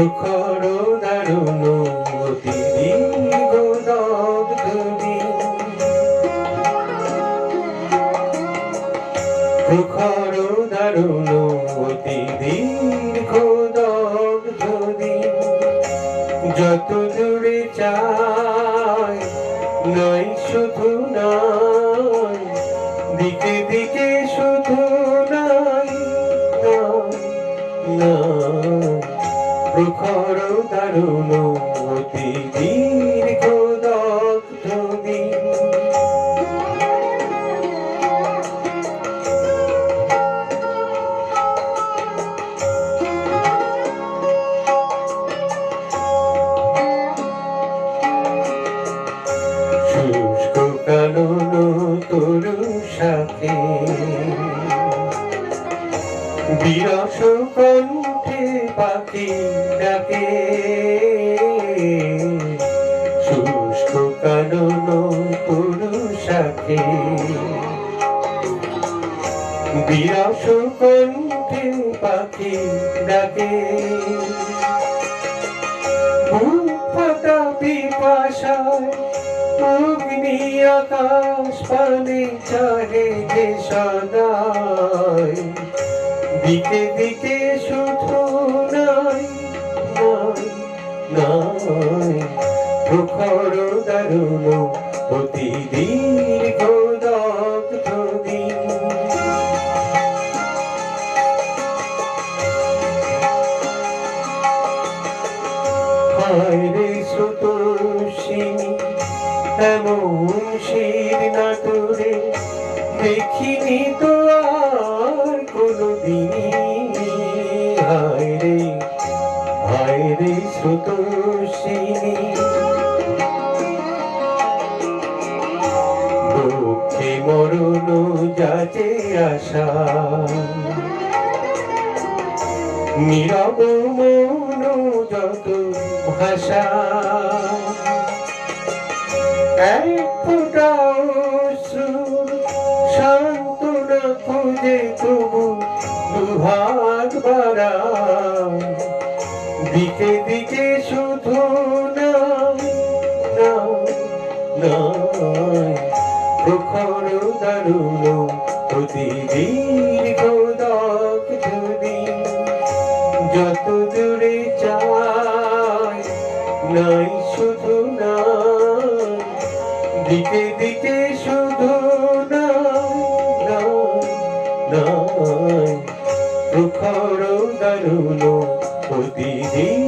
প্রখর দারুণ প্রখর দারুণ অতি দীর্ঘ দগ্ধদিন যত দূরে চাই নয় শুধু নয় দিকে দিকে শুধু নয় প্রখর দারুণ অতি দীর্ঘ শুষ্ক কানন তরু সাথে। বিরস কণ্ঠে পাখি ডাকে। শুষ্ক কানন সাথে বিরস কণ্ঠে পাখি ডাকে। ফাটা পিপাসায় অগ্নি আকাশ পানে চাহে যে সদায়। দিকে দিকে শুধু নাই নাই প্রখর দারুণ দীর্ঘ দগ্ধ দিন রে সুতোষিনী এমন শির না তোরে দেখিনি তো হায় রে হায় রে সুতোষিনী দুঃখে মরণ যাচে আশা। নীরব মন যত ভাষা। এক ফোঁটা বাড়া দিকে দিকে শুধু নাই প্রখর দারুণ দীর্ঘ দগ্ধদিন যত দূরে চাই নাই শুধু নাই দিকে দিকে শুধু নাই প্রখর দারুণ প্রতিদিন